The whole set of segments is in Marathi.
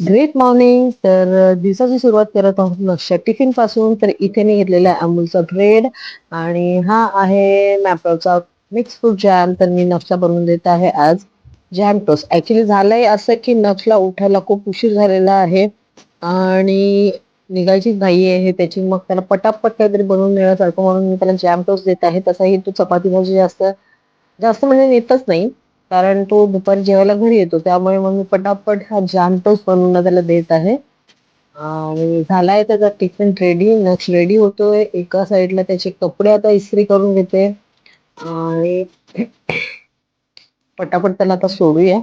ग्रेट मॉर्निंग तर दिवसाची सुरुवात करत आहोत लक्षात टिफिनपासून तर इथे मी घेतलेला आहे अमूलचा ब्रेड आणि हा आहे मॅपलचा मिक्स फ्रूट जॅम तर मी नक्षा बनवून देत आहे आज जॅम टोस्ट ऍक्च्युली झालंय असं की नक्षला उठायला खूप उशीर झालेला आहे. आणि निघायची घाई आहे. त्याची मग त्याला पटापट काहीतरी बनवून देण्यासारखं म्हणून मी त्याला जॅम टोस्ट देत आहे. तसाही तो चपाती भाजी जास्त जास्त म्हणजे नेतच नाही. कारण तो दुपारी जेवायला घरी येतो त्यामुळे मग मी पटापट हा जानटोस टोस्ट बनवून त्याला देत आहे. आणि झालाय त्याचा टिफिन रेडी नेक्स्ट रेडी होतोय. एका साईडला त्याचे कपडे आता इस्त्री करून घेते. आणि पटापट त्याला आता सोडूया.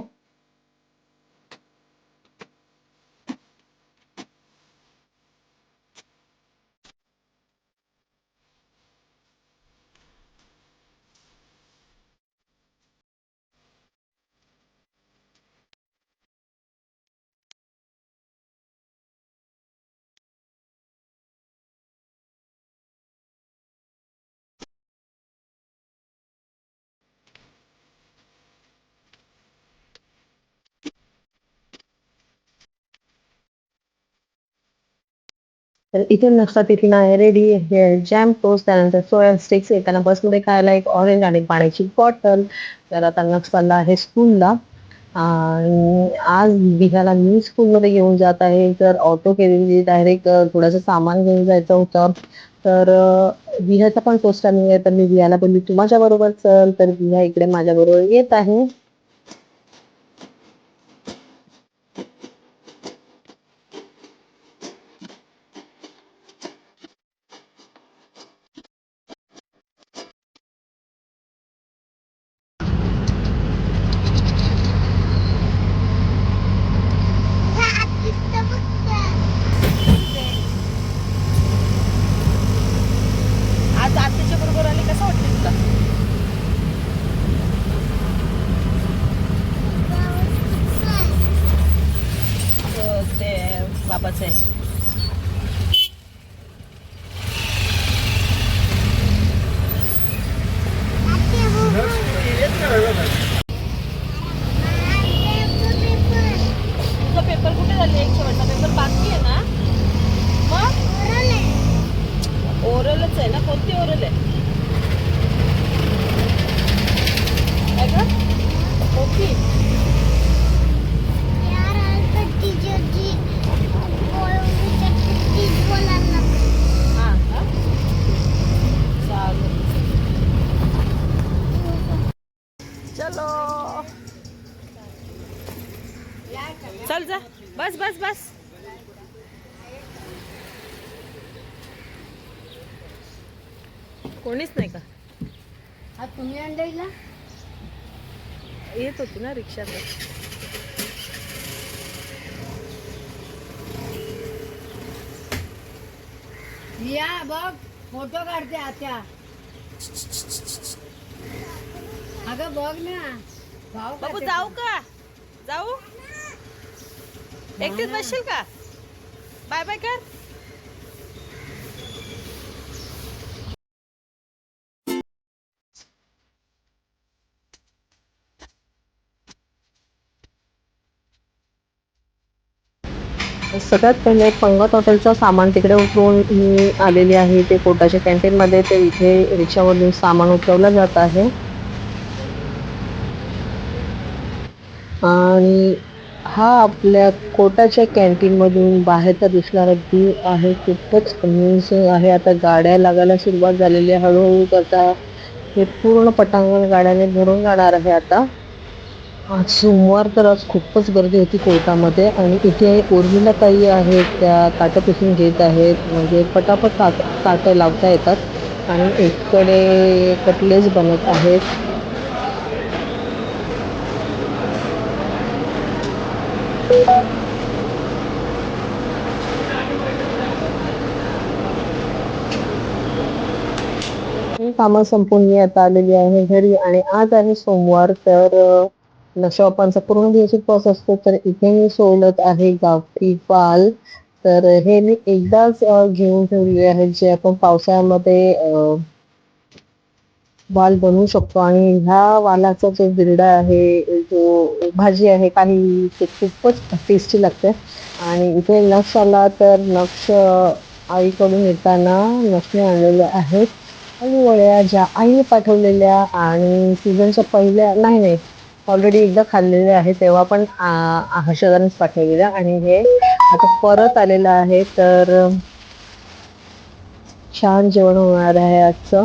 तर इथे नक्सा टिफिन रेडी हे जॅम टोस्ट त्यानंतर सोया स्टिक्स येताना बसमध्ये खायला एक ऑरेंज आणि पाण्याची बॉटल तर आता नक्स चालला आहे स्कूलला आणि आज विहाला मी स्कूलमध्ये घेऊन जात आहे. तर ऑटो केलेली डायरेक्ट थोडंसं सामान घेऊन जायचं होतं तर अ, विहाचा पण टोस्ट टायमिंग आहे. तर मी विहाला बोलली तू माझ्या बरोबर चल. तर विहा इकडे माझ्या बरोबर येत आहे. Sí. चलो। चल जा बस बस बस। कोणीच नाही का? तुम्ही आणलेला येत होती ना रिक्षात या बघ फोटो काढते आत्या. अगं बघ ना. भाव बाबू. जाऊ का? जाऊ? एकटीच बसशील का? बाय बाय कर. सगळ्यात पहिले पंगत हॉटेलचं सामान तिकडे उतरवून मी आलेली आहे. ते कोटाच्या कॅन्टीन मध्ये ते इथे रिक्षावरून सामान उतरवलं जात आहे. आणि हा आपल्या कोटाच्या कॅन्टीनमधून बाहेरचा दिसणारा व्ह्यू आहे खूपच कन्व्हिन्सिंग आहे. आता गाड्या लागायला सुरुवात झालेली आहे हळूहळू करता हे पूर्ण पटांगण गाड्याने भरून जाणार आहे आता. आज सोमवार तर आज खूपच गर्दी होती कोर्टामध्ये आणि इथे उर्मिला ताई आहेत त्या ताटं घेत आहेत म्हणजे पटापट ताट ताटं लावता येतात आणि एकीकडे कटलेस बनत आहेत. कामं संपून मी आता आलेली आहे घरी आणि आज आहे सोमवार तर शॉपांचा पूर्ण दिवस उपवास असतो तर इथे मी सोलत आहे गावठी पाल. तर हे मी एकदाच घेऊन ठेवलेले आहे जे आपण पावसाळ्यामध्ये वाल बनवू शकतो. आणि ह्या वालाचा जो बिरडा आहे जो भाजी आहे काही ते खूपच टेस्टी लागते. आणि इथे नक्ष आला तर नक्ष आईकडून येताना नक्षने आणलेल्या आहेत. आणि वळ्या ज्या आईने पाठवलेल्या आणि सीझनच्या पहिल्या नाही नाही ऑलरेडी एकदा खाल्लेल्या आहे तेव्हा पण हर्षदानेच पाठवलेल्या. आणि हे आता परत आलेलं आहे तर छान जेवण होणार आहे आजचं.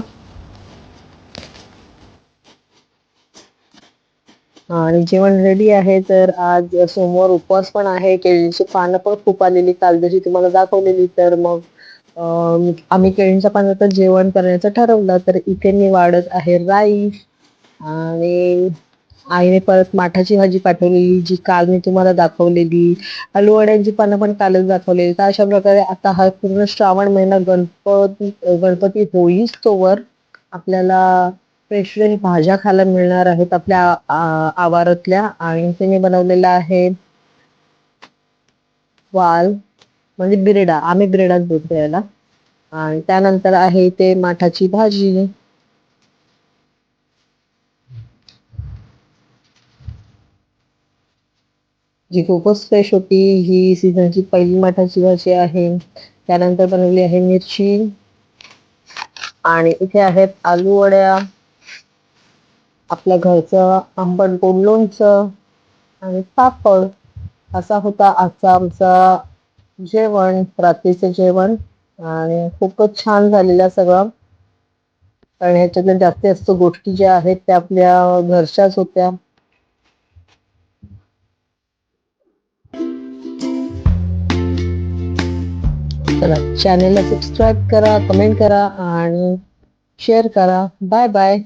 आणि जेवण रेडी आहे तर आज सोमवार उपवास पण आहे. केळीची पानं पण खूप आलेली काल जशी तुम्हाला दाखवलेली. तर मग आम्ही केळींच्या पानाचं जेवण करण्याचं ठरवलं तर इथे मी वाढत आहे राईस आणि आईने परत माठाची भाजी पाठवलेली जी काल मी तुम्हाला दाखवलेली. आलूवड्याची पानं पण कालच दाखवलेली. तर अशा प्रकारे आता हा पूर्ण श्रावण महिना गणपती गणपती होईस तोवर आपल्याला फ्रेश भाज्या खायला मिळणार आहेत आपल्या आवारातल्या. आणि ते मी बनवलेलं आहे वाल म्हणजे बिरडा. आम्ही बिरडाच बोलतो याला आणि त्यानंतर आहे ते माठाची भाजी. जी खूपच फ्रेश होती. ही सीझनची पहिली माठाची भाजी आहे. त्यानंतर बनवली आहे मिरची. आणि इथे आहेत आलू वड्या. आपल्या घरचं आंबण गोड लोणचं आणि पापड. असा होता आजचा आमचा जेवण रात्रीचं जेवण. आणि खूपच छान झालेलं सगळं. कारण ह्याच्यातल्या जास्तीत जास्त गोष्टी ज्या आहेत त्या आपल्या घरच्याच होत्या. चला चॅनेलला सबस्क्राईब करा कमेंट करा आणि शेअर करा. Bye bye